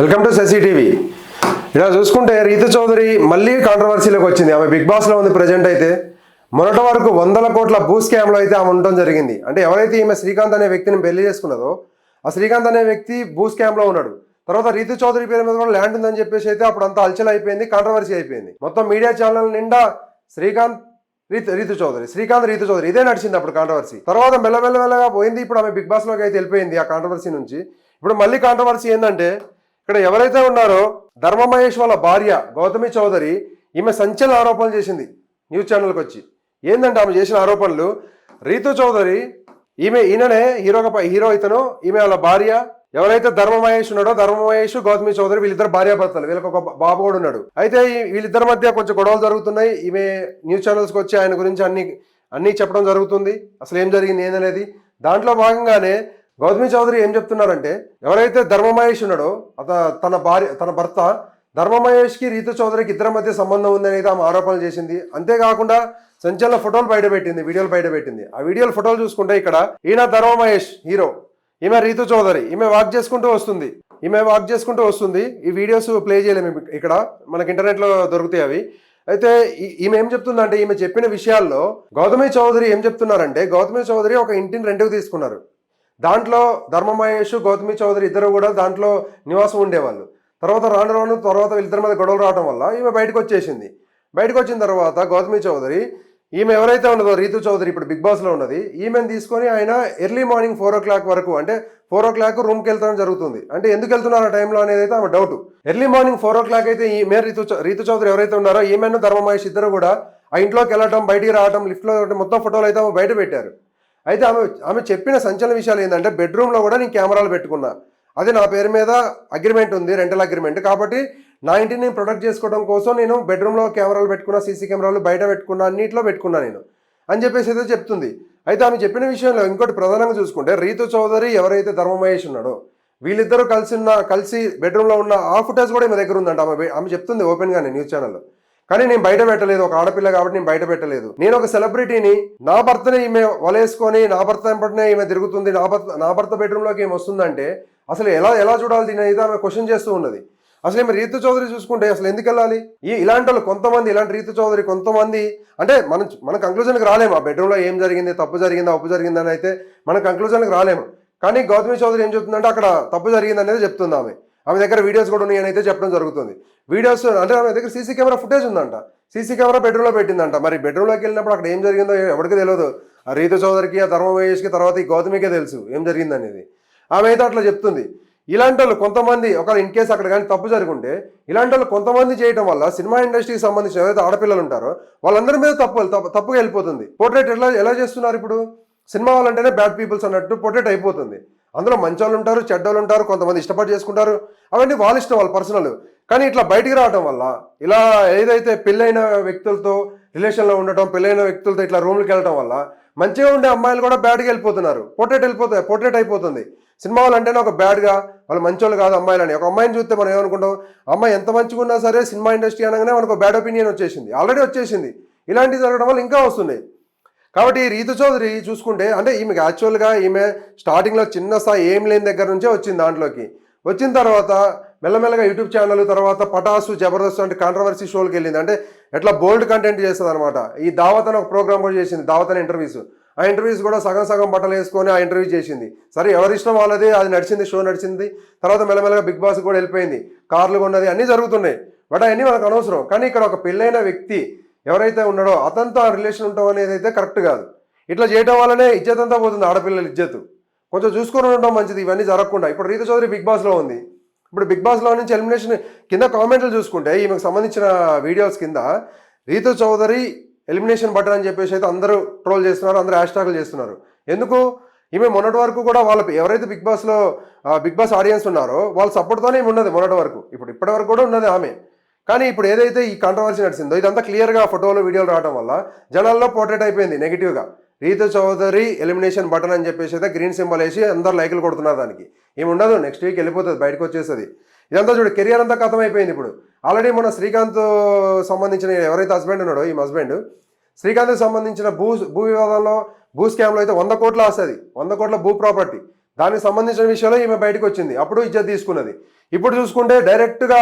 Welcome to Shashi TV. ఇలా చూసుకుంటే రీతు చౌదరి మళ్ళీ కాంట్రవర్సీలోకి వచ్చింది. ఆమె బిగ్ బాస్లో ఉంది ప్రజెంట్ అయితే. మొన్నటి వరకు వందల కోట్ల భూ స్కామ్లో అయితే ఆమె ఉండడం జరిగింది. అంటే ఎవరైతే ఈమె శ్రీకాంత్ అనే వ్యక్తిని పెళ్ళి చేసుకున్నదో ఆ శ్రీకాంత్ అనే వ్యక్తి భూ స్కామ్లో ఉన్నాడు. తర్వాత రీతు చౌదరి పేరు మీద కూడా ల్యాండ్ ఉందని చెప్పేసి అయితే అప్పుడు అంతా అల్చల అయిపోయింది కాంట్రవర్సీ అయిపోయింది. మొత్తం మీడియా ఛానల్ నిండా శ్రీకాంత్ రీతు రీతు చౌదరి శ్రీకాంత్ రీతు చౌదరి ఇదే నడిచింది అప్పుడు కాంట్రవర్సీ తర్వాత మెల్లమెల్లమెల్లగా పోయింది. ఇప్పుడు ఆమె బిగ్ బాస్లోకి అయితే వెళ్ళిపోయింది ఆ కాంట్రవర్సీ నుంచి. ఇప్పుడు మళ్ళీ కాంట్రవర్సీ ఏంటంటే ఇక్కడ ఎవరైతే ఉన్నారో ధర్మ మహేష్ వాళ్ళ భార్య గౌతమి చౌదరి ఈమె సంచలన ఆరోపణలు చేసింది న్యూస్ ఛానల్కి వచ్చి. ఏంటంటే ఆమె చేసిన ఆరోపణలు? రీతు చౌదరి ఈమె ఈయననే హీరోగా హీరో ఇతను ఈమె వాళ్ళ భార్య. ఎవరైతే ధర్మ మహేష్ ఉన్నాడో ధర్మమహేష్ గౌతమి చౌదరి వీళ్ళిద్దరు భార్యాభర్తలు. వీళ్ళకి ఒక బాబు కూడా ఉన్నాడు. అయితే వీళ్ళిద్దరి మధ్య కొంచెం గొడవలు జరుగుతున్నాయి. ఈమె న్యూస్ ఛానల్స్కి వచ్చి ఆయన గురించి అన్ని అన్ని చెప్పడం జరుగుతుంది. అసలు ఏం జరిగింది ఏందనేది? దాంట్లో భాగంగానే గౌతమి చౌదరి ఏం చెప్తున్నారంటే ఎవరైతే ధర్మ మహేష్ ఉన్నాడో అత తన భార్య తన భర్త ధర్మ మహేష్కి రీతు చౌదరికి ఇద్దరి మధ్య సంబంధం ఉందనేది ఆమె ఆరోపణలు చేసింది. అంతేకాకుండా సంచలన ఫోటోలు బయట పెట్టింది వీడియోలు బయట పెట్టింది ఆ వీడియోలు ఫోటోలు చూసుకుంటే ఇక్కడ ఈయన ధర్మ మహేష్ హీరో ఈమె రీతు చౌదరి ఈమె వాక్ చేసుకుంటూ వస్తుంది. ఈమె వాక్ చేసుకుంటూ వస్తుంది. ఈ వీడియోస్ ప్లే చేయలేము ఇక్కడ మనకి ఇంటర్నెట్లో దొరుకుతాయి అవి. అయితే ఈ- ఈమె ఏం చెప్తుందంటే ఈమె చెప్పిన విషయాల్లో గౌతమి చౌదరి ఏం చెప్తున్నారంటే గౌతమి చౌదరి ఒక ఇంటిని రెంట్కి తీసుకున్నారు. దాంట్లో ధర్మమహేష్ గౌతమి చౌదరి ఇద్దరు కూడా దాంట్లో నివాసం ఉండేవాళ్ళు. తర్వాత రాను రాను తర్వాత వీళ్ళిద్దరి మీద గొడవలు రావడం వల్ల ఈమె బయటకు వచ్చేసింది. బయటకు వచ్చిన తర్వాత గౌతమి చౌదరి ఈమె ఎవరైతే ఉన్నదో రీతు చౌదరి ఇప్పుడు బిగ్ బాస్లో ఉన్నది ఈమెను తీసుకొని ఆయన early morning four o'clock వరకు అంటే ఫోర్ ఓ క్లాక్ రూమ్కి వెళ్తాం జరుగుతుంది. అంటే ఎందుకు వెళ్తున్నారు ఆ టైంలో అనేది అయితే ఆమె doubt. Early morning four o'clock అయితే ఈమె రీతు రీతు చౌదరి ఎవరైతే ఉన్నారో ఈమెను ధర్మమహేష్ ఇద్దరు కూడా ఆ ఇంట్లోకి వెళ్ళటం బయటికి రావటం లిఫ్ట్లో మొత్తం ఫోటోలు అయితే ఆమె బయట పెట్టారు. అయితే ఆమె ఆమె చెప్పిన సంచలన విషయాలు ఏంటంటే బెడ్రూమ్లో కూడా నేను కెమెరాలు పెట్టుకున్నా. అది నా పేరు మీద అగ్రిమెంట్ ఉంది రెంటల్ అగ్రిమెంట్ కాబట్టి నా ఇంటిని నేను ప్రొటెక్ట్ చేసుకోవడం కోసం నేను బెడ్రూమ్లో కెమెరాలు పెట్టుకున్నా సీసీ కెమెరాలు బయట పెట్టుకున్నా అన్నింటిలో పెట్టుకున్నా నేను. అని చెప్పేసి అయితే చెప్తుంది. అయితే ఆమె చెప్పిన విషయంలో ఇంకోటి ప్రధానంగా చూసుకుంటే రీతు చౌదరి ఎవరైతే ధర్మమహేష్ ఉన్నాడో వీళ్ళిద్దరూ కలిసి ఉన్న కలిసి బెడ్రూమ్లో ఉన్న ఆ ఫుటేజ్ కూడా మీ దగ్గర ఉందంట. ఆమె ఆమె చెప్తుంది ఓపెన్గానే న్యూస్ ఛానల్లో కానీ నేను బయట పెట్టలేదు. ఒక ఆడపిల్ల కాబట్టి నేను బయట పెట్టలేదు. నేను ఒక సెలబ్రిటీని నా భర్తని ఈమె వలేసుకొని నా భర్త వెంపటనే ఈమె తిరుగుతుంది నా భర్త నా భర్త బెడ్రూమ్లోకి ఏమి వస్తుందంటే అసలు ఎలా ఎలా చూడాలి దీని అయితే ఆమె క్వశ్చన్ చేస్తూ ఉన్నది. అసలు ఈమె రీతు చౌదరి చూసుకుంటే అసలు ఎందుకు వెళ్ళాలి? ఈ ఇలాంటి వాళ్ళు కొంతమంది ఇలాంటి రీతు చౌదరి కొంతమంది అంటే మనం మన కంక్లూజన్కి రాలేము. ఆ బెడ్రూమ్లో ఏం జరిగింది తప్పు జరిగిందా ఉప్పు జరిగిందని అయితే మన కంక్లూజన్కి రాలేము. కానీ గౌతమి చౌదరి ఏం చెప్తుందంటే అక్కడ తప్పు జరిగిందనేది చెప్తుంది ఆమె. ఆమె దగ్గర వీడియోస్ కూడా ఉన్నాయని అయితే చెప్పడం జరుగుతుంది. వీడియోస్ అంటే ఆమె దగ్గర సీసీ కెమెరా ఫుటేజ్ ఉందంట. సీసీ కెమెరా బెడ్రూమ్లో పెట్టిందంట. మరి బెడ్రూమ్లోకి వెళ్ళినప్పుడు అక్కడ ఏం జరిగిందో ఎవరికి తెలియదు. ఆ రీతు చౌదరికి ఆ ధర్మవేష్కి తర్వాత ఈ గౌతమికే తెలుసు ఏం జరిగింది అనేది. ఆమె అయితే అట్లా చెప్తుంది. ఇలాంటి వాళ్ళు కొంతమంది ఒక ఇన్ కేసు అక్కడ కానీ తప్పు జరుగుంటే ఇలాంటి వాళ్ళు కొంతమంది చేయడం వల్ల సినిమా ఇండస్ట్రీకి సంబంధించిన ఏదైతే ఆడపిల్లలు ఉంటారో వాళ్ళందరి మీద తప్పు తప్పు- తప్పుగా వెళ్ళిపోతుంది. పోర్ట్రేట్ ఎలా ఎలా చేస్తున్నారు ఇప్పుడు? సినిమా వాళ్ళంటేనే బ్యాడ్ పీపుల్స్ అన్నట్టు పోర్ట్రేట్ అయిపోతుంది. అందులో మంచి వాళ్ళు ఉంటారు చెడ్డోళ్ళు ఉంటారు కొంతమంది ఇష్టపడి చేసుకుంటారు. అవన్నీ వాళ్ళ ఇష్టం వాళ్ళ పర్సనల్ కానీ ఇట్లా బయటికి రావటం వల్ల ఇలా ఏదైతే పెళ్ళైన వ్యక్తులతో రిలేషన్లో ఉండటం పెళ్ళైన వ్యక్తులతో ఇట్లా రూమ్కి వెళ్ళటం వల్ల మంచిగా ఉండే అమ్మాయిలు కూడా బ్యాడ్గా వెళ్ళిపోతున్నారు. పోర్ట్రేట్ వెళ్ళిపోతాయి పోర్ట్రేట్ అయిపోతుంది. సినిమా వాళ్ళు అంటేనే ఒక బ్యాడ్గా వాళ్ళు మంచోళ్ళు కాదు అమ్మాయిలని ఒక అమ్మాయిని చూస్తే మనం ఏమనుకుంటాం? అమ్మాయి ఎంత మంచిగా ఉన్నా సరే సినిమా ఇండస్ట్రీ అనగానే మనకు బ్యాడ్ ఒపీనియన్ వచ్చేసింది. ఆల్రెడీ వచ్చేసింది. ఇలాంటివి జరగడం వల్ల ఇంకా వస్తున్నాయి. కాబట్టి రీతు చౌదరి చూసుకుంటే అంటే ఈమెకి యాక్చువల్గా ఈమె స్టార్టింగ్లో చిన్న స్థాయి ఏం లేని దగ్గర నుంచే వచ్చింది దాంట్లోకి. వచ్చిన తర్వాత మెల్లమెల్లగా యూట్యూబ్ ఛానల్ తర్వాత పటాసు జబర్దస్త్ అంటే కాంట్రవర్సీ షోలకు వెళ్ళింది. అంటే ఎట్లా బోల్డ్ కంటెంట్ చేస్తుంది అనమాట ఈ దావత్ ఒక ప్రోగ్రామ్ కూడా చేసింది దావత్ అనే ఇంటర్వ్యూస్ ఆ ఇంటర్వ్యూస్ కూడా సగం సగం బట్టలు వేసుకొని ఆ ఇంటర్వ్యూ చేసింది. సరే ఎవరి ఇష్టం వాళ్ళది అది నడిచింది షో నడిచింది. తర్వాత మెల్లమెల్లగా బిగ్ బాస్ కూడా వెళ్ళిపోయింది. కార్లు కొన్నది అన్నీ జరుగుతున్నాయి. బట్ అవన్నీ మనకు అనవసరం. కానీ ఇక్కడ ఒక పెళ్ళైన వ్యక్తి ఎవరైతే ఉన్నాడో అతనితో ఆ రిలేషన్ ఉండటం అనేది అయితే కరెక్ట్ కాదు. ఇట్లా చేయడం వల్లనే ఇజ్జత్ అంతా పోతుంది ఆడపిల్లల ఇజ్జత్ కొంచెం చూసుకొని ఉండడం మంచిది ఇవన్నీ జరగకుండా. ఇప్పుడు రీత చౌదరి బిగ్ బాస్లో ఉంది. ఇప్పుడు బిగ్ బాస్లో నుంచి ఎలిమినేషన్ కింద కామెంట్లు చూసుకుంటే ఈమెకు సంబంధించిన వీడియోస్ కింద రీతు చౌదరి ఎలిమినేషన్ బటన్ అని చెప్పేసి అయితే అందరూ ట్రోల్ చేస్తున్నారు అందరూ హ్యాష్ ట్యాగ్లు చేస్తున్నారు. ఎందుకు? ఈమె మొన్నటి వరకు కూడా వాళ్ళ ఎవరైతే బిగ్ బాస్లో బిగ్ బాస్ ఆడియన్స్ ఉన్నారో వాళ్ళ సపోర్ట్తోనే ఈమె ఉన్నది మొన్నటి వరకు. ఇప్పుడు ఇప్పటి వరకు కూడా ఉన్నది ఆమె. కానీ ఇప్పుడు ఏదైతే ఈ కాంట్రవర్సీ నడిచిందో ఇదంతా క్లియర్గా ఫోటోలు వీడియోలు రావడం వల్ల జనాల్లో పోర్ట్రేట్ అయిపోయింది నెగిటివ్గా రీతు చౌదరి ఎలిమినేషన్ బటన్ అని చెప్పేసి అయితే గ్రీన్ సింబల్ వేసి అందరు లైకులు కొడుతున్నారు దానికి. ఏమి ఉండదు నెక్స్ట్ వీక్ వెళ్ళిపోతుంది బయటకు వచ్చేస్తుంది. ఇదంతా చూడు కెరియర్ అంతా ఖతం అయిపోయింది ఇప్పుడు. ఆల్రెడీ మన శ్రీకాంత్ సంబంధించిన ఎవరైతే హస్బెండ్ ఉన్నాడో ఈ హస్బెండ్ శ్రీకాంత్కి సంబంధించిన భూ భూ వివాదంలో భూ స్కామ్లో అయితే వంద కోట్ల వస్తుంది వంద కోట్ల భూ ప్రాపర్టీ దానికి సంబంధించిన విషయంలో ఈమె బయటకు వచ్చింది. అప్పుడు ఇజ్జత్ తీసుకున్నది. ఇప్పుడు చూసుకుంటే డైరెక్ట్గా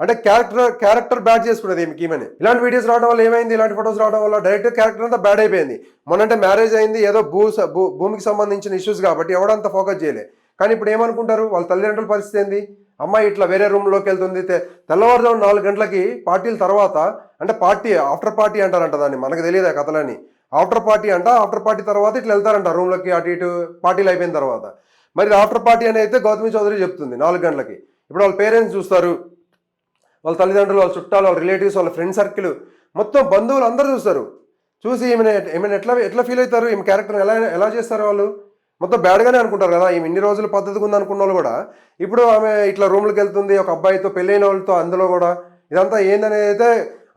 అంటే క్యారెక్టర్ క్యారెక్టర్ బ్యాడ్ చేసుకున్నది ఈమెకి ఈమెని. ఇలాంటి వీడియోస్ రావడం వల్ల ఏమైంది? ఇలాంటి ఫొటోస్ రావడం వల్ల డైరెక్ట్ క్యారెక్టర్ అంతా బ్యాడ్ అయిపోయింది. మొన్నంటే మ్యారేజ్ అయింది ఏదో భూ భూ- భూమికి సంబంధించిన ఇష్యూస్ కాబట్టి ఎవడంత ఫోకస్ చేయలే. కానీ ఇప్పుడు ఏమనుకుంటారు? వాళ్ళ తల్లిదండ్రుల పరిస్థితి ఏంది? అమ్మాయి ఇట్లా వేరే రూమ్లోకి వెళ్తుంది. తెల్లవారుజాము నాలుగు గంటలకి పార్టీల తర్వాత అంటే పార్టీ ఆఫ్టర్ పార్టీ అంటారంట దాన్ని. మనకు తెలియదు ఆ కథలని ఆఫ్టర్ పార్టీ అంట ఆఫ్టర్ పార్టీ తర్వాత ఇట్లా వెళ్తారంట రూమ్లోకి అటు ఇటు పార్టీలు అయిపోయిన తర్వాత. మరి ఆఫ్టర్ పార్టీ అని అయితే గౌతమి చౌదరి చెప్తుంది నాలుగు గంటలకి. ఇప్పుడు వాళ్ళ పేరెంట్స్ చూస్తారు. వాళ్ళ తల్లిదండ్రులు వాళ్ళ చుట్టాలు వాళ్ళ రిలేటివ్స్ వాళ్ళ ఫ్రెండ్ సర్కిల్ మొత్తం బంధువులు అందరూ చూస్తారు. చూసి ఈమె ఈమెను ఎట్లా ఎట్లా ఫీల్ అవుతారు? ఈమె క్యారెక్టర్ ఎలా ఎలా చేస్తారు వాళ్ళు? మొత్తం బ్యాడ్గానే అనుకుంటారు కదా. ఈమె ఇన్ని రోజులు పద్ధతిగా ఉంది అనుకున్న వాళ్ళు కూడా. ఇప్పుడు ఆమె ఇట్లా రూమ్లకు వెళ్తుంది ఒక అబ్బాయితో పెళ్ళైన వాళ్ళతో అందులో కూడా. ఇదంతా ఏందనేది అయితే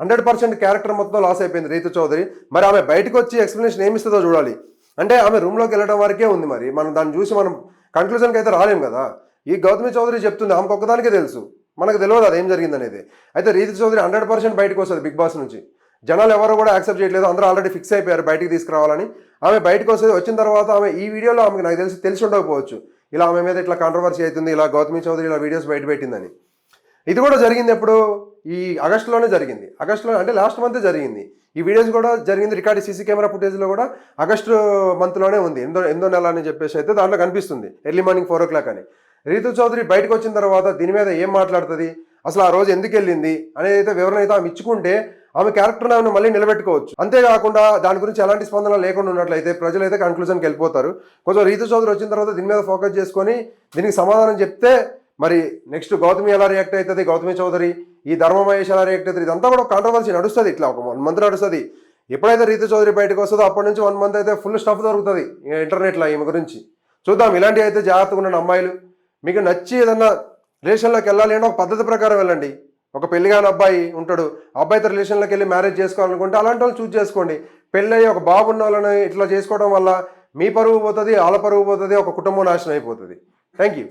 హండ్రెడ్ పర్సెంట్ క్యారెక్టర్ మొత్తం లాస్ అయిపోయింది రీతు చౌదరి. మరి ఆమె బయటకు వచ్చి ఎక్స్ప్లెనేషన్ ఏమి ఇస్తుందో చూడాలి. అంటే ఆమె రూమ్లోకి వెళ్ళడం వరకే ఉంది మరి. మనం దాన్ని చూసి మనం కంక్లూజన్కి అయితే రాలేం కదా. ఈ గౌతమి చౌదరి చెప్తుంది ఆమెకు ఒక్కదానికే తెలుసు. మనకు తెలియదు అది ఏం జరిగిందనేది. అయితే రీతి చౌదరి హండ్రెడ్ పర్సెంట్ బయటకు వస్తుంది బిగ్ బాస్ నుంచి. జనాలు ఎవరు కూడా యాక్సెప్ట్ చేయట్లేదు. అందరూ ఆల్రెడీ ఫిక్స్ అయిపోయారు బయటికి తీసుకురావాలని. ఆమె బయటకు వస్తుంది. వచ్చిన తర్వాత ఆమె ఈ వీడియోలో ఆమెకు నాకు తెలిసి తెలిసి ఉండకపోవచ్చు. ఇలా ఆమె మీద ఇట్లా కాంట్రవర్సీ అవుతుంది ఇలా గౌతమి చౌదరి ఇలా వీడియోస్ బయట పెట్టిందని. ఇది కూడా జరిగింది ఎప్పుడు ఈ ఆగస్టులోనే జరిగింది. ఆగస్టులో అంటే లాస్ట్ మంత్ జరిగింది. ఈ వీడియోస్ కూడా జరిగింది. రికార్డ్ సీసీ కెమెరా ఫుటేజ్లో కూడా ఆగస్టు మంత్లోనే ఉంది. ఎందో ఎందో నెల అని చెప్పేసి అయితే దాంట్లో కనిపిస్తుంది. Early morning four o'clock అని. రీతు చౌదరి బయటకు వచ్చిన తర్వాత దీని మీద ఏం మాట్లాడుతుంది? అసలు ఆ రోజు ఎందుకు వెళ్ళింది? అనేది అయితే వివరణ అయితే ఆమె ఇచ్చుకుంటే ఆమె క్యారెక్టర్ ఆమెను మళ్ళీ నిలబెట్టుకోవచ్చు. అంతేకాకుండా దాని గురించి ఎలాంటి స్పందన లేకుండా ఉన్నట్లయితే ప్రజలు అయితే కన్క్లూజన్కి వెళ్ళిపోతారు. కొంచెం రీతు చౌదరి వచ్చిన తర్వాత దీని మీద ఫోకస్ చేసుకొని దీనికి సమాధానం చెప్తే మరి నెక్స్ట్ గౌతమి ఎలా రియాక్ట్ అవుతుంది? గౌతమి చౌదరి ఈ ధర్మ మహేష్ ఎలా రియాక్ట్ అవుతుంది? ఇదంతా కూడా కాంట్రవర్సీ నడుస్తుంది. ఇట్లా ఒక వన్ మంత్ నడుస్తుంది. ఎప్పుడైతే రీతు చౌదరి బయటకు వస్తుందో అప్పటి నుంచి వన్ మంత్ అయితే ఫుల్ స్టఫ్ దొరుకుతుంది ఇంటర్నెట్లో ఈమె గురించి. చూద్దాం ఇలాంటివి అయితే జాగ్రత్తగా ఉన్న అమ్మాయిలు. మీకు నచ్చి ఏదన్నా రిలేషన్లోకి వెళ్ళాలి అంటే ఒక పద్ధతి ప్రకారం వెళ్ళండి. ఒక పెళ్ళి కాని అబ్బాయి ఉంటాడు ఆ అబ్బాయితో రిలేషన్లోకి వెళ్ళి మ్యారేజ్ చేసుకోవాలనుకుంటే అలాంటి వాళ్ళు చూజ్ చేసుకోండి. పెళ్ళి అయ్యి ఒక బాబు ఉన్న వాళ్ళని ఇట్లా చేసుకోవడం వల్ల మీ పరువు పోతుంది వాళ్ళ పరువు పోతుంది ఒక కుటుంబం నాశనం అయిపోతుంది. Thank you